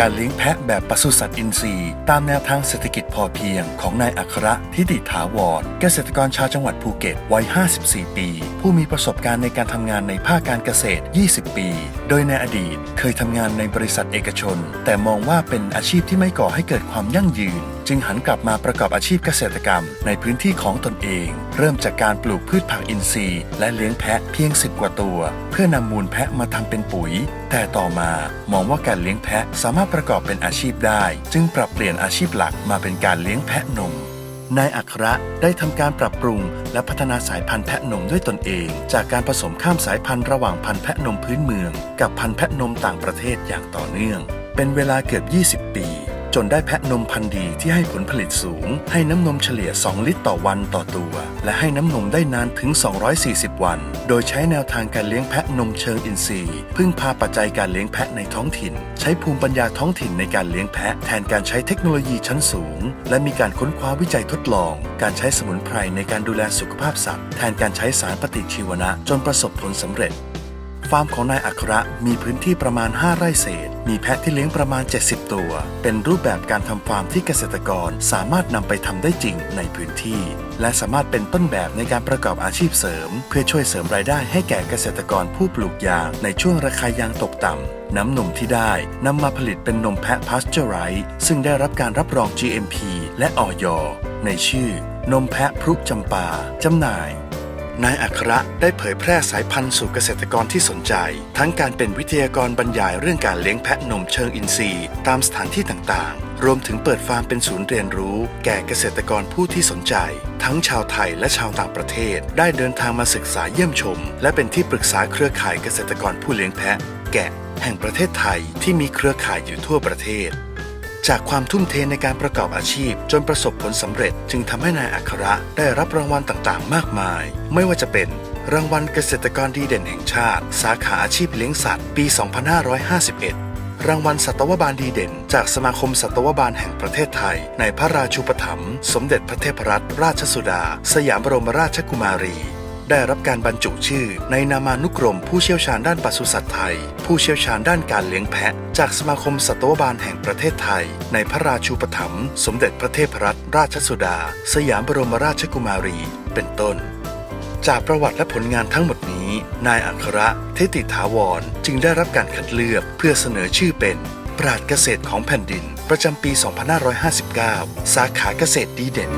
การเลี้ยงแพะแบบปศุสัตว์อินทรีย์ ตามแนวทางเศรษฐกิจพอเพียงของนายอัครทิติถาวรเกษตรกรชาวจังหวัดภูเก็ตวัย 54 ปี ผู้มีประสบการณ์ในการทำงานในภาคการเกษตร 20 ปี โดยในอดีตเคยทำงานในบริษัทเอกชน แต่มองว่าเป็นอาชีพที่ไม่ก่อให้เกิดความยั่งยืน จึงหันกลับมาประกอบอาชีพเกษตรกรรมในพื้นที่ของตนเอง เริ่มจากการปลูกพืชผักอินทรีย์ และเลี้ยงแพะเพียง10กว่าตัว เพื่อนำมูลแพะมาทำเป็นปุ๋ย แต่ต่อมามองว่าการเลี้ยงแพะสามารถประกอบเป็นอาชีพได้ จึงปรับเปลี่ยนอาชีพหลักมาเป็นการเลี้ยงแพะนมนายอัครได้ทำการปรับปรุง และพัฒนาสายพันธุ์แพะนมด้วยตนเอง จากการผสมข้ามสายพันธุ์ระหว่างพันธุ์แพะนมพื้นเมือง กับพันธุ์แพะนมต่างประเทศอย่างต่อเนื่อง เป็นเวลาเกือบ 20 ปี จนได้แพะนมพันธุ์ดีที่ให้ผลผลิตสูง ให้น้ำนมเฉลี่ย 2 ลิตรต่อวันต่อตัว และให้น้ำนมได้นานถึง 240 วัน โดยใช้แนวทางการเลี้ยงแพะนมเชิงอินทรีย์ พึ่งพาปัจจัยการเลี้ยงแพะในท้องถิ่น ใช้ภูมิปัญญาท้องถิ่นในการเลี้ยงแพะ แทนการใช้เทคโนโลยีชั้นสูง และมีการค้นคว้าวิจัยทดลอง การใช้สมุนไพรในการดูแลสุขภาพสัตว์แทนการใช้สารปฏิชีวนะจนประสบผลสำเร็จ ฟาร์มของนายอัครมีพื้นที่ประมาณ 5 ไร่เศษ มีแพะที่เลี้ยงประมาณ 70 ตัว เป็นรูปแบบการทำฟาร์มที่เกษตรกรสามารถนำไปทำได้จริงในพื้นที่ และสามารถเป็นต้นแบบในการประกอบอาชีพเสริม เพื่อช่วยเสริมรายได้ให้แก่เกษตรกรผู้ปลูกยางในช่วงราคายางตกต่ำน้ำนมที่ได้นำมาผลิตเป็นนมแพะพาสเจอไรส์ซึ่งได้รับการรับรอง GMP และออยในชื่อ นมแพะพรุจำปาจำหน่าย นายอัครได้เผยแพร่สายพันธุ์สู่เกษตรกรที่สนใจ ทั้งการเป็นวิทยากรบรรยายเรื่องการเลี้ยงแพะนมเชิงอินทรีย์ ตามสถานที่ต่างๆ รวมถึงเปิดฟาร์มเป็นศูนย์เรียนรู้ แก่เกษตรกรผู้ที่สนใจ ทั้งชาวไทยและชาวต่างประเทศ ได้เดินทางมาศึกษาเยี่ยมชม และเป็นที่ปรึกษาเครือข่ายเกษตรกรผู้เลี้ยงแพะ แกะ แห่งประเทศไทยที่มีเครือข่ายอยู่ทั่วประเทศ จากความทุ่มเทในการประกอบอาชีพ จนประสบผลสำเร็จ จึงทำให้นายอัครได้รับรางวัลต่างๆ มากมาย ไม่ว่าจะเป็น รางวัลเกษตรกรดีเด่นแห่งชาติ สาขาอาชีพเลี้ยงสัตว์ ปี 2551รางวัลสัตวบาลดีเด่น จากสมาคมสัตวบาลแห่งประเทศไทย ในพระราชูปถัมภ์สมเด็จพระเทพรัตนราชสุดา สยามบรมราชกุมารี ได้รับการบรรจุชื่อ ในนามานุกรมผู้เชี่ยวชาญด้านปศุสัตว์ไทย ผู้เชี่ยวชาญด้านการเลี้ยงแพะ จากสมาคมสัตวบาลแห่งประเทศไทย ในพระราชูปถัมภ์สมเด็จพระเทพรัตนราชสุดา สยามบรมราชกุมารี เป็นต้น จากประวัติและผลงานทั้งหมดนี้ นายอัครเทติถาวรจึงได้รับการคัดเลือกเพื่อเสนอชื่อเป็นปราดเกษตรของแผ่นดิน ประจำปี 2559 สาขาเกษตรดีเด่น